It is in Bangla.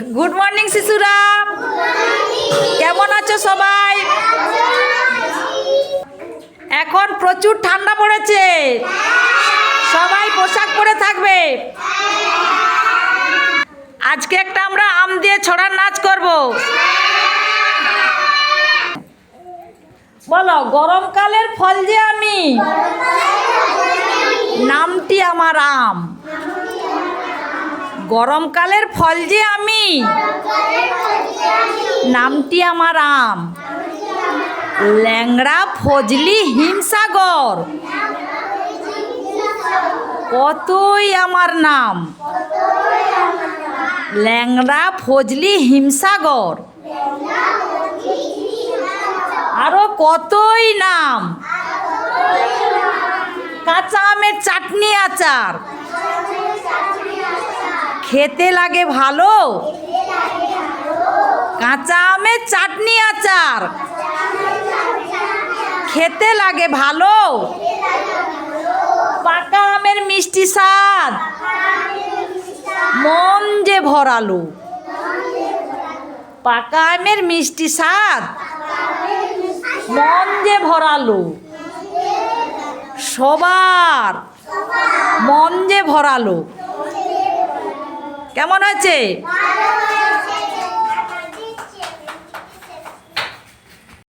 গুড মর্নিং শিশুরা কেমন আছো সবাই? এখন প্রচুর ঠান্ডা পড়েছে। সবাই পোশাক পরে থাকবে। আজকে একটা আমরা আম দিয়ে ছড়ার নাচ করব। বলো, গরমকালের ফল যে আমি? নামটি আমার আম। গরমকালের ফল যে আমি, নামটি আমার আম। ল্যাংড়া ফজলি হিমসাগর। কতই আমার নাম। ল্যাংড়া ফজলি হিমসাগর। আরও কতই নাম। কাঁচা আমের চাটনি আচার। খেতে লাগে ভালো? কাঁচা আমের চাটনি আচার। খেতে লাগে ভালো? পাকা আমের মিষ্টি স্বাদ। মন যে ভরালো। পাকা আমের মিষ্টি স্বাদ। মন যে ভরালো। সবার মন যে ভরালো। কেমন হয়েছে?